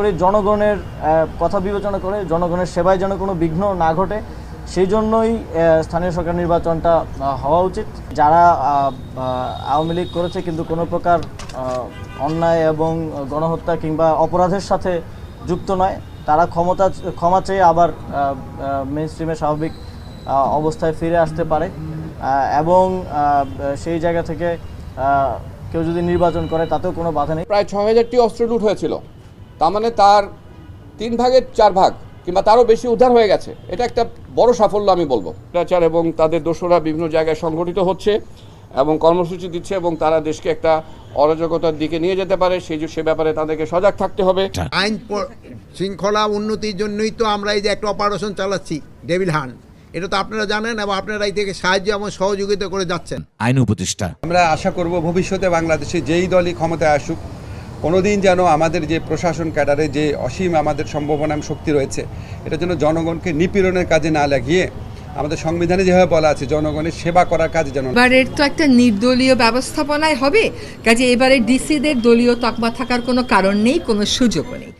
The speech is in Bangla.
করি জনগণের কথা বিবেচনা করে জনগণের সেবায় যেন কোনো বিঘ্ন না ঘটে, সেই জন্যই স্থানীয় সরকার নির্বাচনটা হওয়া উচিত। যারা আওয়ামী লীগ করেছে কিন্তু কোনো প্রকার অন্যায় এবং গণহত্যা কিংবা অপরাধের সাথে যুক্ত নয়, তারা ক্ষমতা, ক্ষমা চেয়ে আবার মেন স্ট্রিমে স্বাভাবিক অবস্থায় ফিরে আসতে পারে। এবং সেই জায়গা থেকে কেউ যদি নির্বাচন করে তাতেও কোনো বাধা নেই। প্রায় ছ হাজারটি অস্ত্র লুট হয়েছিল। তার মানে তার তিন ভাগের চার ভাগ কিংবা তারও বেশি উদ্ধার হয়ে গেছে। এটা একটা বড় সাফল্য আমি বলব। অত্যাচার এবং তাদের দোষরা বিভিন্ন জায়গায় সংগঠিত হচ্ছে এবং কর্মসূচি দিচ্ছে এবং তারা দেশকে একটা অরাজকতার দিকে নিয়ে যেতে পারে। সেই যে- সে ব্যাপারে তাদেরকে সজাগ থাকতে হবে। আইন শৃঙ্খলা উন্নতির জন্যই তো আমরা এই যে একটা অপারেশন চালাচ্ছি ডেভিল হান এটা তো আপনারা জানেন এবং আপনারা এই থেকে সাহায্য এবং সহযোগিতা করে যাচ্ছেন। আইন উপদেষ্টা। আমরা আশা করব ভবিষ্যতে বাংলাদেশে যেই দলই ক্ষমতায় আসুক কোনোদিন যেন আমাদের যে প্রশাসন ক্যাডারে যে অসীম আমাদের সম্ভাবনা শক্তি রয়েছে, এটা যেন জনগণকে নিপীড়নের কাজে না লাগিয়ে আমাদের সংবিধানে যেভাবে বলা আছে, জনগণের সেবা করার কাজ যেন এবারের তো একটা নির্দলীয় ব্যবস্থাপনায় হবে, কাজে এবারে ডিসিদের দলীয় তকমা থাকার কোনো কারণ নেই, কোনো সুযোগ নেই।